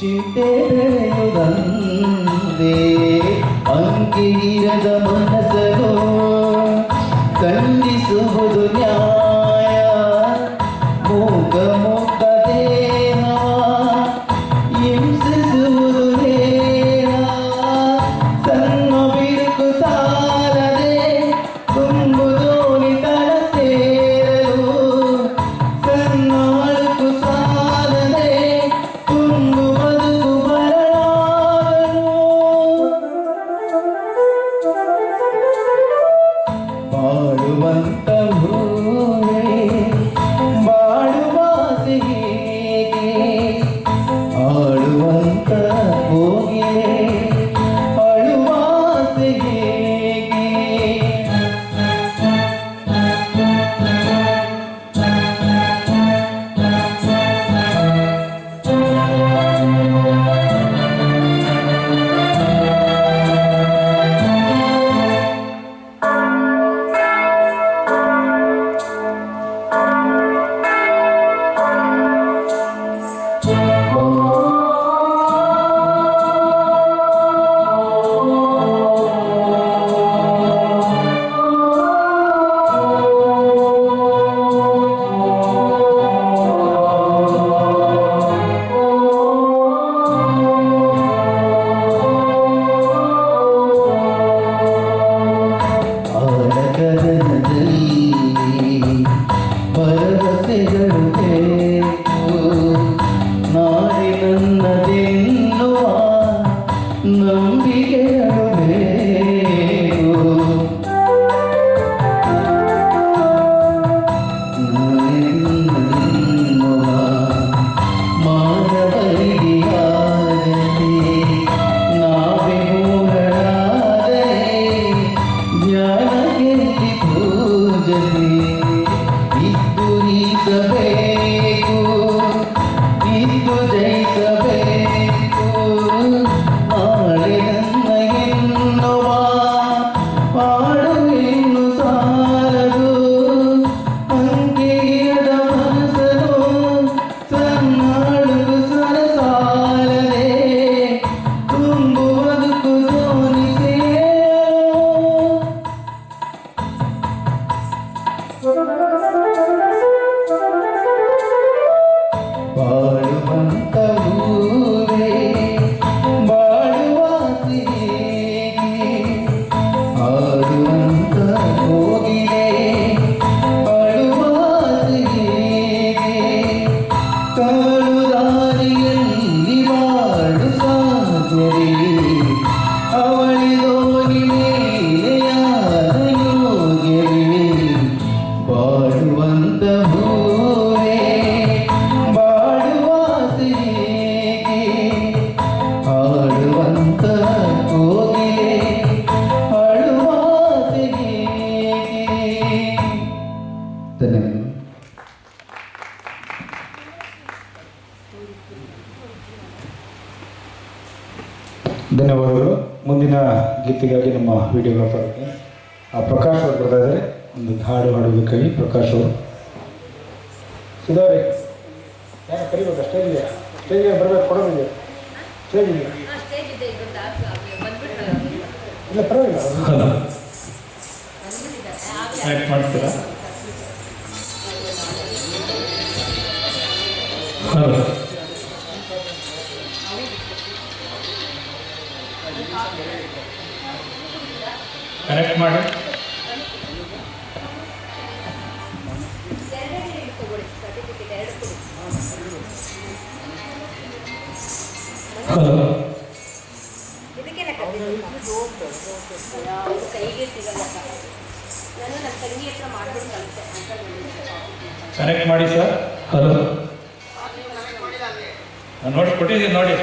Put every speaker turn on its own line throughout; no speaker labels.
ಚಿಟ್ಟೆರೆಯುವಂದೇ ಅಂಕಿರದ ಮನಸಗೋ ಖಂಡಿಸುವುದು ನ್ಯಾಯ
ವಿಡಿಯೋಗ್ರಾಫರ್ಗೆ ಆ ಪ್ರಕಾಶ್ ಅವರು ಬರ್ತಾ ಇದ್ದಾರೆ ಒಂದು ಹಾಡು ಹಾಡೋದಕ್ಕಾಗಿ ಪ್ರಕಾಶ್ ಅವರು. ಸುಧಾರಿ. ಯಾರು ಕರಿಬೇಕು? ಸ್ಟೇಜ್ಗೆ ಸ್ಟೇಜ್ಗೆ ಬರಬೇಕು ಕೊಡೋದಿದೆ
ಸ್ಟೇಜ್
ಇಲ್ಲ ಪರವಾಗಿಲ್ಲ. ಮಾಡ್ತೀರಾ? ಹಲೋ. ಕನೆಕ್ಟ್ ಮಾಡಿ ಹಲೋ ಕನೆಕ್ಟ್ ಮಾಡಿ ಸರ್ ಹಲೋ ನಾನು ನೋಡಿ ಕೊಟ್ಟಿದ್ದೀನಿ ನೋಡಿ.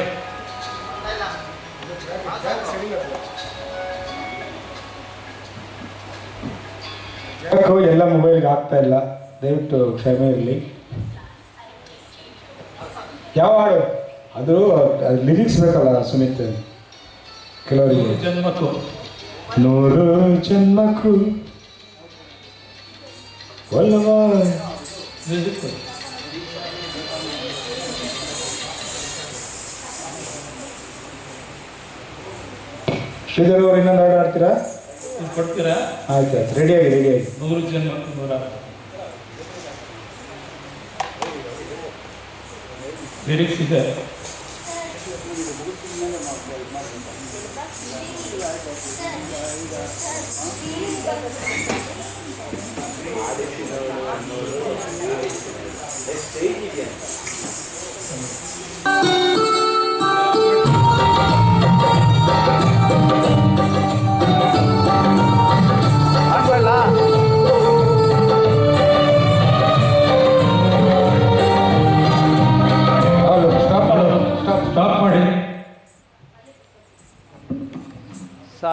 ಎಲ್ಲ ಮೊಬೈಲ್ಗೆ ಆಗ್ತಾ ಇಲ್ಲ. ದಯವಿಟ್ಟು ಕ್ಷಮೆ ಇರಲಿ ಯಾವ ಹಾಡು? ಅದು ಲಿರಿಕ್ಸ್ ಬೇಕಲ್ಲ ಸುಮಿತ್ ಕೆಲವರಿಗೆ.
ಜನ್ಮಕ್ಕೂ.
ನೂರು ಜನ್ಮಕ್ಕೂ. ಶ್ರೀಧರ್ ಅವರು ಇನ್ನೊಂದು ಹಾಡು ಆಡ್ತೀರಾ
ಕೊಡ್ತೀರಾ?
ಆಯ್ತು ಆಯ್ತು. ರೆಡಿಯಾಗಿ ರೆಡಿಯಾಗಿ
ನೂರು ಜನ ನೂರ ಲಿರಿಕ್ಸ್ ಇದೆ.
ಹೌದು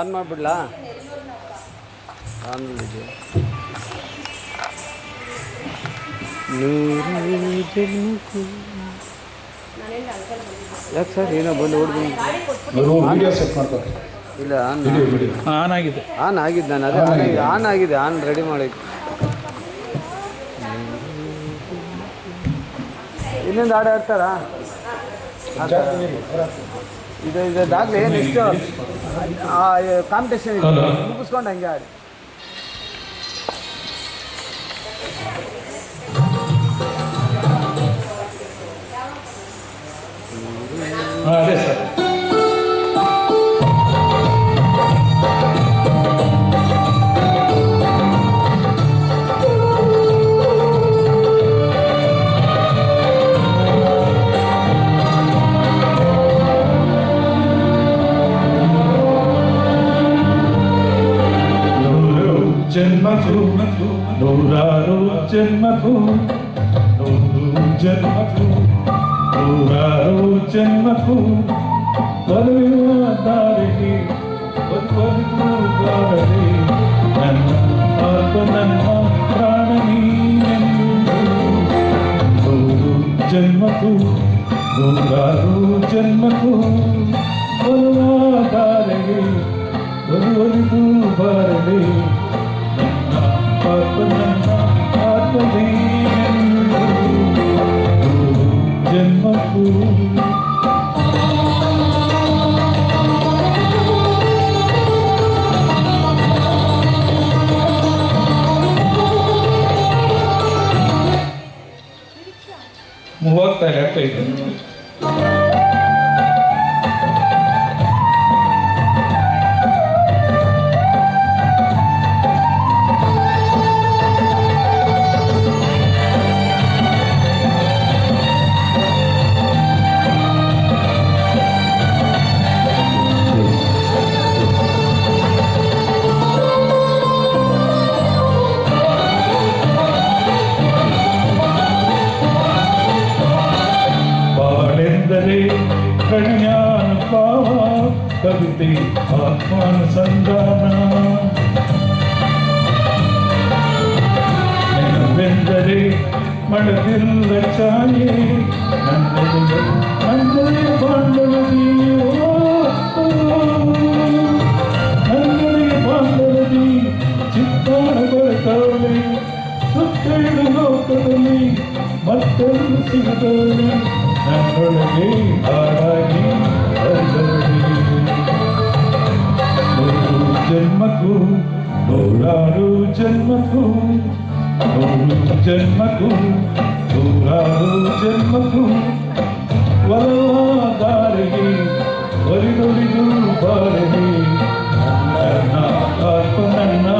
ಸಾನ್ ಮಾಡಿಬಿಡ್ಲಾ? ಆನ್ ಜನ್ಮಕ್ಕೂ ಯಾಕೆ ಸರ್? ಏನೋ ಬಂದು ಓಡ್ಬಂದು
ಅವರು ವಿಡಿಯೋ ಸೆಟ್ ಮಾಡ್ತಾರೆ
ಇಲ್ಲ ಆನ್
ಆನ್ ಆಗಿದೆ.
ಆನ್ ಆಗಿದೆ ನಾನು ಅದೇ ಆನ್ ಆಗಿದೆ ಆನ್ ಆಗಿದೆ ಆನ್ ರೆಡಿ ಮಾಡಿ ಇನ್ನೊಂದು ಹಾಡು ಆಡ್ತಾರಾ ಇದು ಇದಾಗಲಿ ನೆಕ್ಸ್ಟ್ ಕಾಂಪಿಟೇಷನ್ ಇದೆ
ಹೌದಾ?
ಮುಗಿಸ್ಕೊಂಡು ಹಂಗೆ ಆಡಿ
ಹಾಂ ಅದೇ ಸರ್ జన్మకు నూరారు జన్మకు నూరు జన్మకు నూరారు జన్మకు దారికి నన్న నన్న ప్రాణని నూరు జన్మకు నూరారు జన్మకు బరువాదారి బరువలి బరలి मुहक पहले तो ಮಡದಿಲ್ಲ ಛಾಯೆ ನನ್ನೆದೆ ನನ್ನೆದೆ ಬಾಂಧವ ನೀಯೋ ನನ್ನೆದೆ ಬಾಂಧವದಿ ಚಿತ್ತಾಣ ಬರತಾಳೆ ಸುತ್ತೇಳು ಲೋಕದಲ್ಲಿ ಮತ್ತೊಂದು ಸಿಗದವಳೆ ನನ್ನೊಳಗೆ ಹಾಡಾಗಿ ಹರಿದವಳೆ ನೂರು ಜನ್ಮಕ್ಕೂ ನೂರಾರು ಜನ್ಮಕ್ಕೂ జన్మకు నూరారు జన్మకు వరదారి వరిదొరిదు బారి అన్న ఆత్మ నన్నా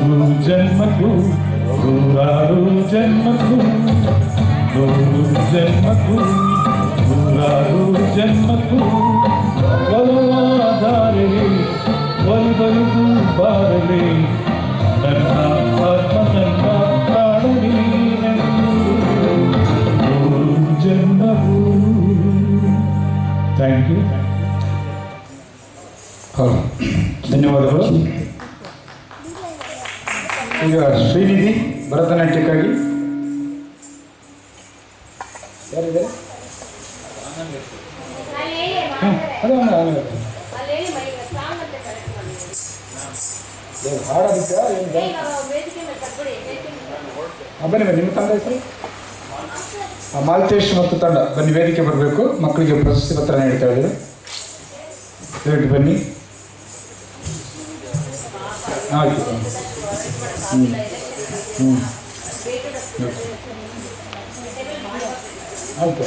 ನೂರು ಜನ್ಮಕ್ಕೂ ನೂರಾರು ಜನ್ಮಕ್ಕೂ ನೂರು ಜನ್ಮಕ್ಕೂ ನೂರಾರು ಜನ್ಮಕ್ಕೂ ಒಲವಾದರೆ ಒಲಿಬಲಿದು ಬಾರಲಿ ನನ್ನ ಆತ್ಮ ನನ್ನ ಪ್ರಾಣ ನೀನೆಂದು ನೂರು ಜನ್ಮಕ್ಕೂ ಥ್ಯಾಂಕ್ ಯು
ಹೌದು ಧನ್ಯವಾದಗಳು ಈಗ ಶ್ರೀನಿಧಿ ಭರತನಾಟ್ಯಕ್ಕಾಗಿ. ಯಾರಿದೆ ಅದೇ ಬನ್ನಿ ಬನ್ನಿ, ನಿಮ್ಮ ತಂಡ ಹೆಸರು? ಮಾಲ್ತೇಶ್ ಮತ್ತು ತಂಡ. ಬನ್ನಿ, ವೇದಿಕೆ ಬರಬೇಕು. ಮಕ್ಕಳಿಗೆ ಪ್ರಶಸ್ತಿ ಪತ್ರ ನೀಡ್ತಾ ಇದ್ದಾರೆ. ದಯವಿಟ್ಟು ಬನ್ನಿ. ಆಯಿತು ఓకే